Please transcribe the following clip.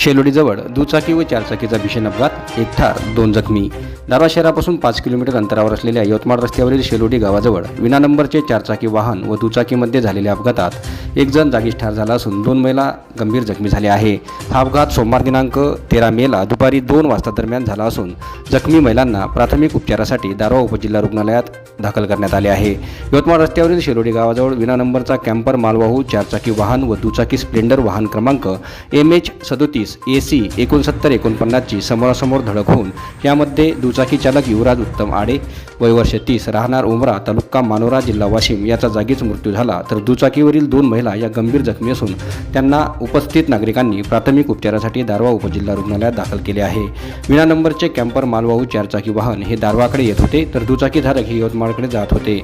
शेलोडीजवळ दुचाकी व चारचाकीचा भीषण अपघात एक ठार दोन जखमी. दारवा शहरापासून पाच किलोमीटर अंतरावर असलेल्या यवतमाळ रस्त्यावरील शेलोडी गावाजवळ विना नंबरचे चारचाकी वाहन व दुचाकीमध्ये झालेल्या अपघातात एक जण जागीच ठार झाला असून दोन महिला गंभीर जखमी झाल्या आहे. हा अपघात सोमवार दिनांक तेरा मेला दुपारी दोन वाजता दरम्यान झाला असून जखमी महिलांना प्राथमिक उपचारासाठी दारवा उपजिल्हा रुग्णालयात दाखल करण्यात आले आहे. यवतमाळ रस्त्यावरील शिरोडी गावाजवळ विना नंबरचा कॅम्पर मालवाहू चारचाकी वाहन व दुचाकी स्प्लेंडर वाहन क्रमांक एम एच सदोतीस ए सी एकोणसत्तर एकोणपन्नासची समोरासमोर धडक होऊन यामध्ये दुचाकी चालक युवराज उत्तम आडे वयवर्ष तीस राहणार उमरा तालुका मानोरा जिल्हा वाशिम याचा जागीच मृत्यू झाला. तर दुचाकीवरील दोन महिला या गंभीर जखमी असून त्यांना उपस्थित नागरिकांनी प्राथमिक उपचारासाठी दारवा उपजिल्हा रुग्णालयात दाखल केले आहे. विना नंबरचे कॅम्पर मालवाहू चारचाकी वाहन हे दारवाकडे येत होते तर दुचाकीधारक हे यवतमाळकडे जात होते.